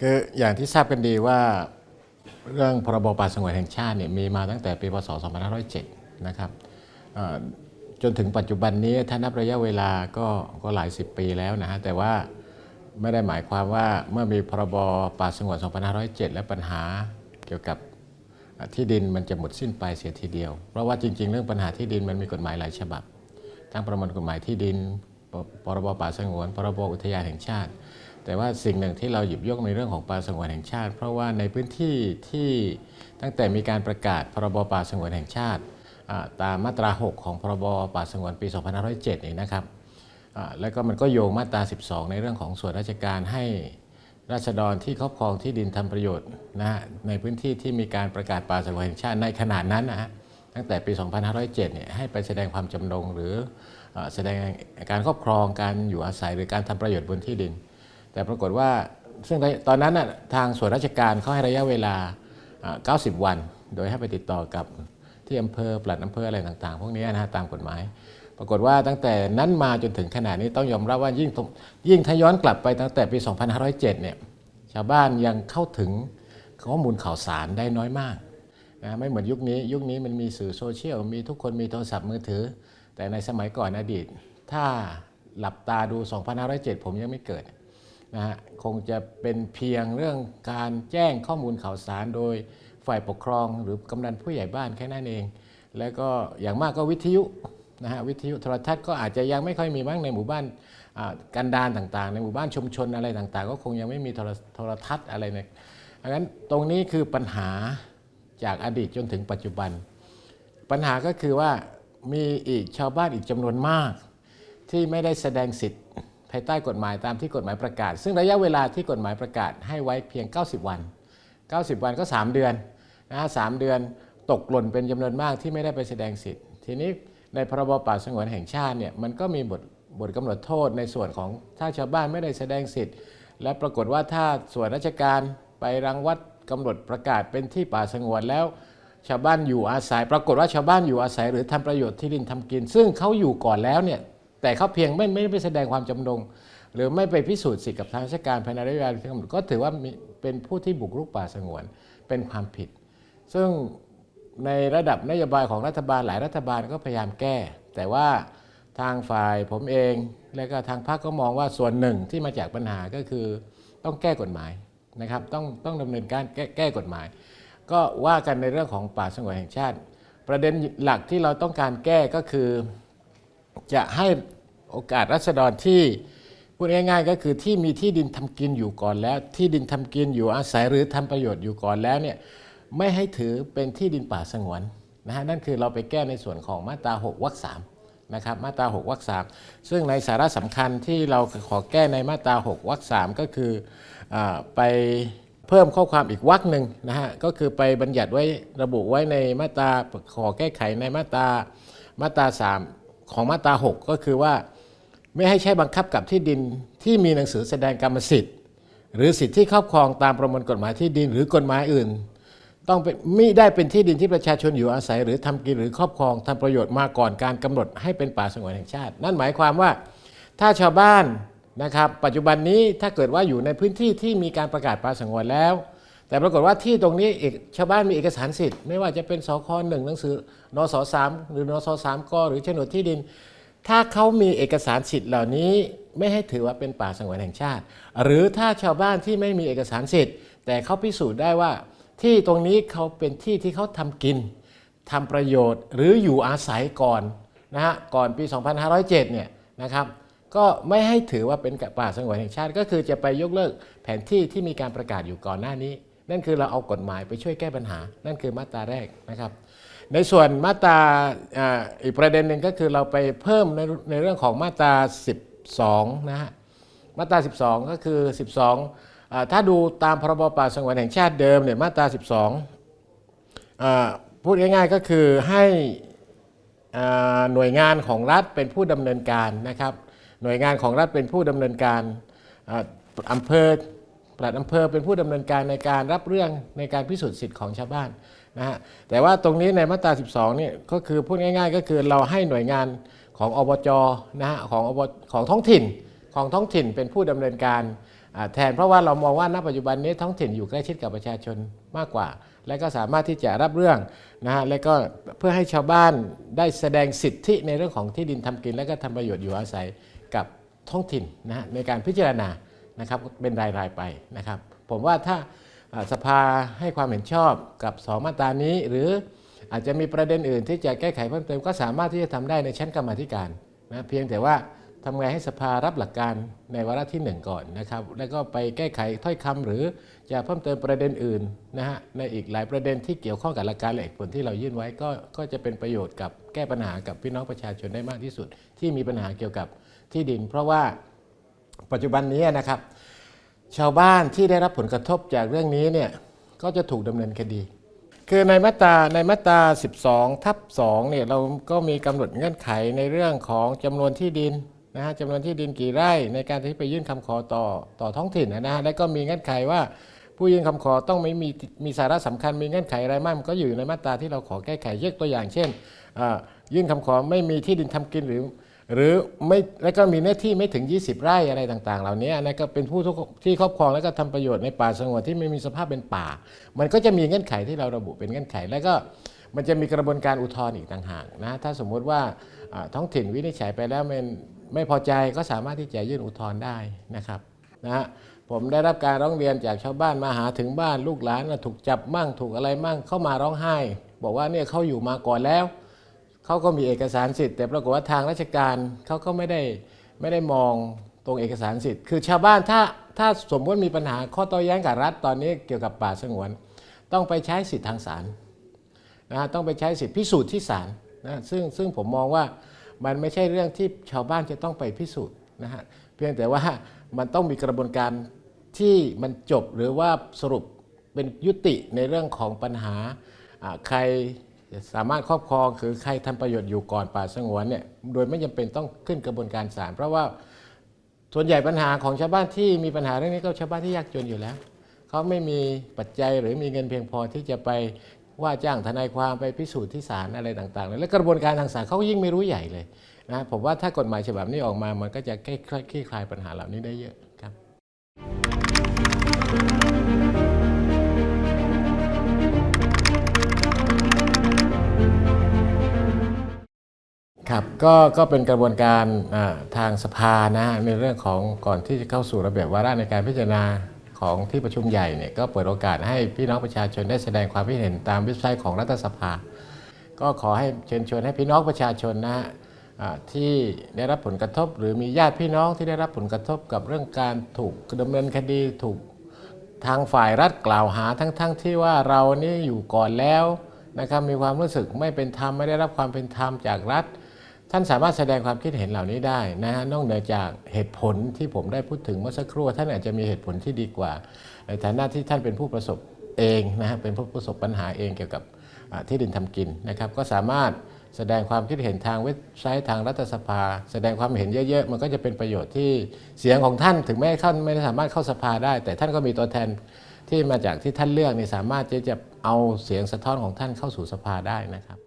คืออย่างที่ทราบกันดีว่าเรื่องพรบป่าสงวนแห่งชาติเนี่ยมีมาตั้งแต่ปีพศ 2507 นะครับเอ่อจนถึงปัจจุบันนี้ถ้านับระยะเวลาก็ก็หลายสิบปีแล้วนะฮะแต่ว่าไม่ได้หมายความว่าเมื่อมีพรบป่าสงวน 2507 และปัญหาเกี่ยวกับที่ดินมันจะหมดสิ้นไปเสียทีเดียว เพราะว่าจริง ๆ เรื่องปัญหาที่ดินมันมีกฎหมายหลายฉบับ ทั้งประมวลกฎหมายที่ดินพรบป่าสงวนพรบอุทยานแห่งชาติ แต่ว่าสิ่งหนึ่งที่เราหยิบยกในเรื่องของป่าสงวนแห่งชาติ เพราะว่าในพื้นที่ที่ตั้งแต่มีการประกาศพรบป่าสงวนแห่งชาติ ตามมาตรา 6 ของพรบป่าสงวนปี2507นี่นะครับแล้วก็มันก็โยงมาตรา 12 ในเรื่องของส่วนราชการให้ราษฎรที่ครอบครองที่ดินทำประโยชน์นะฮะในพื้นที่ที่มีการประกาศป่าสงวนแห่งชาติในขนาดนั้นนะฮะตั้งแต่ปี 2507 เนี่ยให้ไปแสดงความจำนงหรือเอ่อแสดงการครอบครองการอยู่อาศัยหรือการทำประโยชน์บนที่ดิน แต่ปรากฏว่าซึ่งตอนนั้นน่ะทางส่วนราชการเขาให้ระยะเวลาอ่า90 วัน โดยให้ไปติดต่อกับที่อำเภอปลัดอำเภออะไรต่างๆ พวกนี้นะฮะตามกฎหมาย ปรากฏว่าตั้งแต่นั้นมาจนถึงขนาดนี้ต้องยอมรับว่ายิ่งตรงยิ่งถ้าย้อนกลับไปตั้งแต่ปี 2507 เนี่ยชาวบ้านยังเข้าถึงข้อมูลข่าวสารได้น้อยมากนะไม่เหมือนยุคนี้ยุคนี้มันมีสื่อโซเชียลมีทุกคนมีโทรศัพท์มือถือ แต่ในสมัยก่อนอดีต ถ้าหลับตาดู 2507 ผมยังไม่เกิด นะฮะคงจะเป็นเพียงเรื่องการแจ้งข้อมูลข่าวสารโดยฝ่ายปกครองหรือกำนันผู้ใหญ่บ้านแค่นั้นเอง แล้วก็อย่างมากก็วิทยุนะฮะวิทยุโทรทัศน์ก็อาจจะยังไม่ค่อยมีบ้างในหมู่บ้านกันดารต่างๆ ในหมู่บ้านชุมชนอะไรต่างๆ ก็คงยังไม่มีโทรทัศน์อะไรเนี่ยดังนั้นตรงนี้คือปัญหาจากอดีตจนถึงปัจจุบัน ปัญหาก็คือว่ามีอีกชาวบ้านอีกจำนวนมาก ที่ไม่ได้แสดงสิทธิ์ายใต้กฎหมายตามที่กฎหมายประกาศ ซึ่งระยะเวลาที่กฎหมายประกาศให้ไว้เพียง 90 วัน 90 วันก็ 3 เดือนนะฮะสามเดือนตกหล่นเป็นจำนวนมากที่ไม่ได้ไปแสดงสิทธิ์ ทีนี้ในพรบป่าสงวนแห่งชาติเนี่ยมันก็มีบทบทกำหนดโทษในส่วนของถ้าชาวบ้านไม่ได้แสดงสิทธิ์ และปรากฏว่าถ้าส่วนราชการไปรังวัดกำหนดประกาศเป็นที่ป่าสงวนแล้ว ชาวบ้านอยู่อาศัย ปรากฏว่าชาวบ้านอยู่อาศัย หรือทำประโยชน์ที่ดินทำกิน ซึ่งเขาอยู่ก่อนแล้วเนี่ย แต่เขาเพียงไม่ไม่ไปแสดงความจำนง หรือไม่ไปพิสูจน์สิทธิ์กับทางราชการภายในระยะเวลาที่กำหนดก็ถือว่าเป็นผู้ที่บุกรุกป่าสงวนเป็นความผิด ซึ่งในระดับนโยบายของรัฐบาลหลายรัฐบาลก็พยายามแก้ แต่ว่าทางฝ่ายผมเอง และก็ทางพรรคก็มองว่าส่วนหนึ่งที่มาจากปัญหาก็คือต้องแก้กฎหมายนะครับ ต้องต้องดำเนินการแก้แก้กฎหมาย ก็ว่ากันในเรื่องของป่าสงวนแห่งชาติ ประเด็นหลักที่เราต้องการแก้ก็คือ จะให้ โอกาสรัษฎรที่พูดง่ายๆก็คือที่มีที่ดินทำกินอยู่ก่อนแล้ว ที่ดินทำกินอยู่อาศัยหรือทำประโยชน์อยู่ก่อนแล้วเนี่ยไม่ให้ถือเป็นที่ดินป่าสงวนนะฮะนั่นคือเราไปแก้ในส่วนของมาตรา 6วรรคสามนะครับมาตรา 6วรรคสามซึ่งในสาระสำคัญที่เราขอแก้ในมาตรา 6วรรคสามก็คืออไปเพิ่มข้อความอีกวรรคหนึ่งนะฮะก็คือไปบัญญัติไว้ระบุไว้ในมาตราขอแก้ไขในมาตรามาตราสามของมาตรา 6 ก็คือว่า ไม่ให้ใช้บังคับกับที่ดินที่มีหนังสือแสดงกรรมสิทธิ์ หรือสิทธิที่ครอบครองตามประมวลกฎหมายที่ดินหรือกฎหมายอื่น ต้องเป็นมิได้เป็นที่ดินที่ประชาชนอยู่อาศัย หรือทำกินหรือครอบครองทำประโยชน์มาก่อนการกำหนดให้เป็นป่าสงวนแห่งชาติ นั่นหมายความว่าถ้าชาวบ้านนะครับ ปัจจุบันนี้ถ้าเกิดว่าอยู่ในพื้นที่ที่มีการประกาศป่าสงวนแล้ว แต่ปรากฏว่าที่ตรงนี้เอกชาวบ้านมีเอกสารสิทธิ์ ไม่ว่าจะเป็นสคหนึ่งหนังสือนสสามหรือนสสามกหรือโฉนดที่ดิน ถ้าเขามีเอกสารสิทธิ์เหล่านี้ไม่ให้ถือว่าเป็นป่าสงวนแห่งชาติ หรือถ้าชาวบ้านที่ไม่มีเอกสารสิทธิ์ แต่เขาพิสูจน์ได้ว่า ที่ตรงนี้เขาเป็นที่ที่เขาทำกินทำประโยชน์หรืออยู่อาศัยก่อนนะฮะก่อนปี 2507 เนี่ยนะครับก็ไม่ให้ถือว่าเป็นป่าสงวนแห่งชาติ ก็คือจะไปยกเลิกแผนที่ที่มีการประกาศอยู่ก่อนหน้านี้ นั่นคือเราเอากฎหมายไปช่วยแก้ปัญหา นั่นคือมาตราแรกนะครับ ในส่วนมาตราอีกประเด็นหนึ่งก็คือเราไปเพิ่มในในเรื่องของมาตรา 12 นะฮะ มาตรา 12 ก็คือ 12อถ้าดูตามพรบป่าสงวนแห่งชาติเดิมเนี่ยมาตรา 12อ่าพูดง่ายๆก็คือให้อ่าหน่วยงานของรัฐเป็นผู้ดำเนินการนะครับ หน่วยงานของรัฐเป็นผู้ดำเนินการอำเภอ ปลัดอำเภอเป็นผู้ดำเนินการในการรับเรื่องในการพิสูจน์สิทธิ์ของชาวบ้านนะฮะแต่ว่าตรงนี้ในมาตรา 12เนี่ยก็คือพูดง่าย ๆ ก็คือเราให้หน่วยงานของอบจนะฮะของอบของท้องถิ่นของท้องถิ่นเป็นผู้ดำเนินการแทนเพราะว่าเรามองว่าณปัจจุบันนี้ท้องถิ่นอยู่ใกล้ชิดกับประชาชนมากกว่า และก็สามารถที่จะรับเรื่องนะฮะและก็เพื่อให้ชาวบ้านได้แสดงสิทธิในเรื่องของที่ดินทำกิน และก็ทำประโยชน์อยู่อาศัยกับท้องถิ่นนะฮะในการพิจารณา นะครับเป็นรายๆไปนะครับ ผมว่าถ้าสภาให้ความเห็นชอบกับสองมาตรานี้ หรืออาจจะมีประเด็นอื่นที่จะแก้ไขเพิ่มเติมก็สามารถที่จะทำได้ในชั้นกรรมธิการนะเพียงแต่ว่าทำไงให้สภารับหลักการในวาระที่หนึ่งก่อนนะครับ แล้วก็ไปแก้ไขถ้อยคำหรือจะเพิ่มเติมประเด็นอื่นนะฮะในอีกหลายประเด็นที่เกี่ยวข้องกับหลักการและเหตุผลที่เรายื่นไว้ก็ก็จะเป็นประโยชน์กับแก้ปัญหากับพี่น้องประชาชนได้มากที่สุด ที่มีปัญหาเกี่ยวกับที่ดิน เพราะว่า ปัจจุบันนี้นะครับ ชาวบ้านที่ได้รับผลกระทบจากเรื่องนี้เนี่ยก็จะถูกดำเนินคดี คือในมาตราในมาตรา 12 ทับ2เนี่ยเราก็มีกำหนดเงื่อนไขในเรื่องของจำนวนที่ดินนะฮะจำนวนที่ดินกี่ไร่ในการที่ไปยื่นคำขอต่อต่อท้องถิ่นนะฮะและก็มีเงื่อนไขว่าผู้ยื่นคำขอต้องไม่มีมีสาระสำคัญมีเงื่อนไขอะไรมากมันก็อยู่ในมาตราที่เราขอแก้ไขยกตัวอย่างเช่นยื่นคำขอไม่มีที่ดินทำกินหรือ หรือไม่แล้วก็มีเนื้อที่ไม่ถึง 20 ไร่อะไรต่าง ๆ เหล่านี้นะก็เป็นผู้ที่ครอบครองแล้วก็ทำประโยชน์ในป่าสงวนที่ไม่มีสภาพเป็นป่า มันก็จะมีเงื่อนไขที่เราระบุเป็นเงื่อนไข แล้วก็มันจะมีกระบวนการอุทธรณ์อีกต่างหากนะถ้าสมมุติว่าท้องถิ่นวินิจฉัยไปแล้วมันไม่พอใจก็สามารถที่จะยื่นอุทธรณ์ได้นะครับนะฮะผมได้รับการร้องเรียนจากชาวบ้านมาหาถึงบ้านลูกหลานถูกจับมั่งถูกอะไรมั่งเข้ามาร้องไห้ บอกว่าเนี่ยเขาอยู่มาก่อนแล้ว เขาก็มีเอกสารสิทธิ์แต่ปรากฏว่าทางราชการเขาก็ไม่ได้ไม่ได้มองตรงเอกสารสิทธิ์ คือชาวบ้านถ้าถ้าสมมติมีปัญหาข้อโต้แย้งกับรัฐตอนนี้เกี่ยวกับป่าสงวน ต้องไปใช้สิทธิ์ทางศาลนะฮะต้องไปใช้สิทธิพิสูจน์ที่ศาลนะซึ่งซึ่งผมมองว่ามันไม่ใช่เรื่องที่ชาวบ้านจะต้องไปพิสูจน์นะฮะเพียงแต่ว่ามันต้องมีกระบวนการที่มันจบหรือว่าสรุปเป็นยุติในเรื่องของปัญหาอ่าใคร สามารถครอบครองคือใครทำประโยชน์อยู่ก่อนป่าสงวนเนี่ยโดยไม่จำเป็นต้องขึ้นกระบวนการศาลเพราะว่าส่วนใหญ่ปัญหาของชาวบ้านที่มีปัญหาเรื่องนี้ก็ชาวบ้านที่ยากจนอยู่แล้วเขาไม่มีปัจจัยหรือมีเงินเพียงพอที่จะไปว่าจ้างทนายความไปพิสูจน์ที่ศาลอะไรต่างๆ และกระบวนการทางศาลเขาก็ยิ่งไม่รู้ใหญ่เลยนะผมว่าถ้ากฎหมายฉบับนี้ออกมามันก็จะคลี่คลายปัญหาเหล่านี้ได้เยอะ ครับก็ก็เป็นกระบวนการทางสภานะฮะในเรื่องของก่อนที่จะเข้าสู่ระเบียบวาระในการพิจารณาของที่ประชุมใหญ่เนี่ยก็เปิดโอกาสให้พี่น้องประชาชนได้แสดงความคิดเห็นตามเว็บไซต์ของรัฐสภา ก็ขอให้เชิญชวนให้พี่น้องประชาชนนะฮะที่ได้รับผลกระทบ หรือมีญาติพี่น้องที่ได้รับผลกระทบกับเรื่องการถูกดำเนินคดีถูกทางฝ่ายรัฐกล่าวหาทั้งๆทที่ว่าเรานี่อยู่ก่อนแล้วนะครับมีความรู้สึกไม่เป็นธรรมไม่ได้รับความเป็นธรรมจากรัฐ ท่านสามารถแสดงความคิดเห็นเหล่านี้ได้นะฮะนอกเหนือจากเหตุผลที่ผมได้พูดถึงเมื่อสักครู่ท่านอาจจะมีเหตุผลที่ดีกว่า ในฐานะที่ท่านเป็นผู้ประสบเองนะฮะเป็นผู้ประสบปัญหาเองเกี่ยวกับที่ดินทำกินนะครับ ก็สามารถแสดงความคิดเห็นทางเว็บไซต์ทางรัฐสภา แสดงความเห็นเยอะๆ มันก็จะเป็นประโยชน์ที่เสียงของท่านถึงแม้ท่านไม่สามารถเข้าสภาได้ แต่ท่านก็มีตัวแทนที่มาจากที่ท่านเลือกนี่สามารถที่จะเอาเสียงสะท้อนของท่านเข้าสู่สภาได้นะครับ